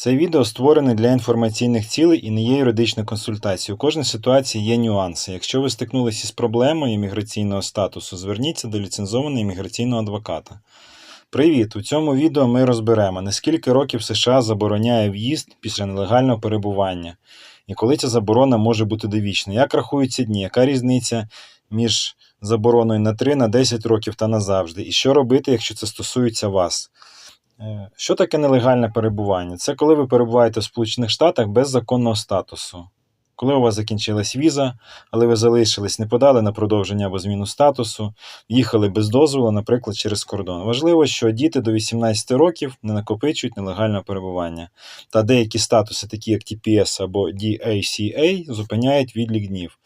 Це відео створене для інформаційних цілей і не є юридичною консультацією. У кожній ситуації є нюанси. Якщо ви стикнулися із проблемою імміграційного статусу, зверніться до ліцензованого імміграційного адвоката. Привіт! У цьому відео ми розберемо, наскільки років США забороняє в'їзд після нелегального перебування, і коли ця заборона може бути довічною. Як рахуються дні, яка різниця між забороною на 3, на 10 років та назавжди, і що робити, якщо це стосується вас? Е, Що таке нелегальне перебування? Це коли ви перебуваєте в Сполучених Штатах без законного статусу. Коли у вас закінчилась віза, але ви залишились, не подали на продовження або зміну статусу, їхали без дозволу, наприклад, через кордон. Важливо, що діти до 18 років не накопичують нелегального перебування. Та деякі статуси, такі як TPS або DACA, зупиняють відлік днів.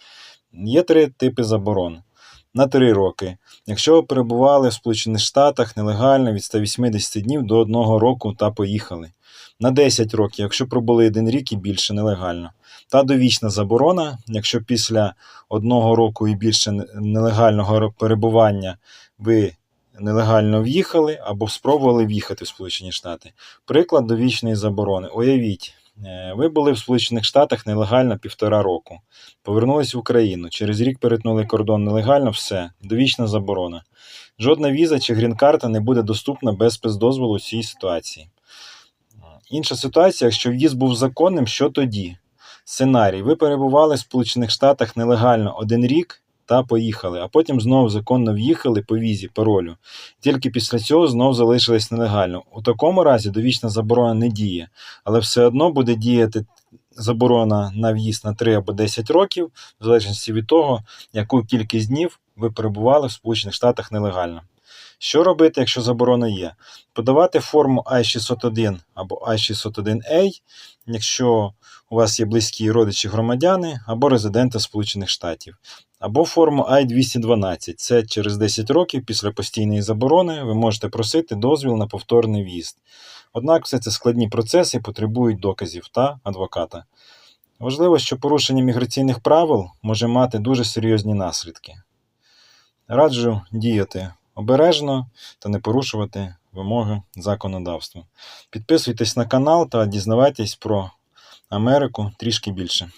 Є три типи заборон. На 3 роки. Якщо ви перебували в Сполучених Штатах нелегально від 180 днів до 1 року та поїхали. На 10 років, якщо пробули 1 рік і більше нелегально. Та довічна заборона, якщо після 1 року і більше нелегального перебування ви нелегально в'їхали або спробували в'їхати в Сполучені Штати. Приклад довічної заборони. Уявіть, ви були в Сполучених Штатах нелегально півтора року. Повернулись в Україну. Через рік перетнули кордон нелегально, все, довічна заборона. Жодна віза чи грін-карта не буде доступна без спецдозволу у цій ситуації. Інша ситуація, якщо в'їзд був законним, що тоді? Сценарій. Ви перебували в Сполучених Штатах нелегально один рік та поїхали, а потім знову законно в'їхали по візі, паролю. Тільки після цього знову залишились нелегально. У такому разі довічна заборона не діє, але все одно буде діяти заборона на в'їзд на 3 або 10 років, в залежності від того, яку кількість днів ви перебували в Сполучених Штатах нелегально. Що робити, якщо заборона є? Подавати форму I-601 або I-601A, якщо у вас є близькі родичі громадяни або резиденти Сполучених Штатів, або форму I-212. Це через 10 років після постійної заборони ви можете просити дозвіл на повторний в'їзд. Однак все це складні процеси потребують доказів та адвоката. Важливо, що порушення міграційних правил може мати дуже серйозні наслідки. Раджу діяти обережно та не порушувати вимоги законодавства. Підписуйтесь на канал та дізнавайтесь про Америку трішки більше.